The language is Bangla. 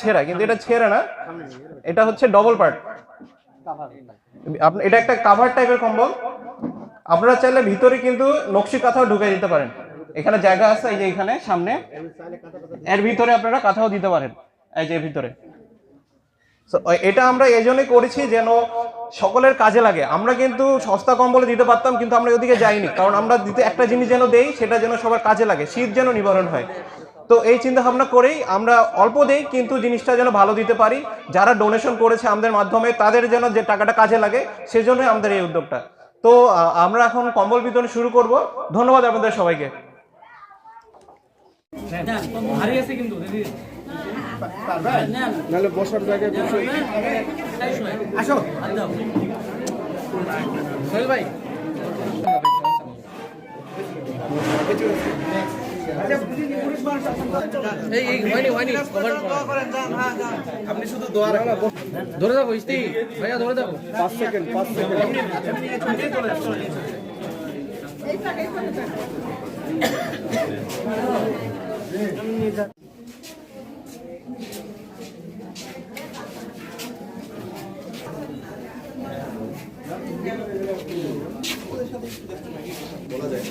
ছেঁড়া, কিন্তু এটা ছেঁড়া না, এটা হচ্ছে ডবল পার্ট এটা একটা কাভার টাইপের কম্বল আপনারা চাইলে ভিতরে কিন্তু নকশি কাঁথাও ঢুকে দিতে পারেন। এখানে জায়গা আছে, এই যে এখানে, সামনে। এর ভিতরে আপনারা কাঁথাও দিতে পারেন, এই যে ভিতরে। এটা আমরা এই জন্যই করেছি যেন সকলের কাজে লাগে। আমরা কিন্তু সস্তা কম্বলে দিতে পারতাম, কিন্তু আমরা ওদিকে যাইনি। কারণ আমরা দিতে একটা জিনিস যেন দেই, সেটা যেন সবার কাজে লাগে। শীত যেন নিবারণ হয়। তো এই চিন্তা ভাবনা করেই আমরা অল্প দেই কিন্তু জিনিসটা যেন ভালো দিতে পারি। যারা ডোনেশন করেছে আমাদের মাধ্যমে তাদের যেন যে টাকাটা কাজে লাগে সেজন্যই আমাদের এই উদ্যোগটা। তো আমরা এখন কম্বল বিতরণ শুরু করব। ধন্যবাদ আপনাদের সবাইকে। বসার জায়গায় আসো। ভাই। আপনি শুধু দোয়া রাখা ধরে যাব ইস্তি। ভাইয়া ধরে যাব। পাঁচ সেকেন্ড পাঁচ সেকেন্ড। বলা যায়।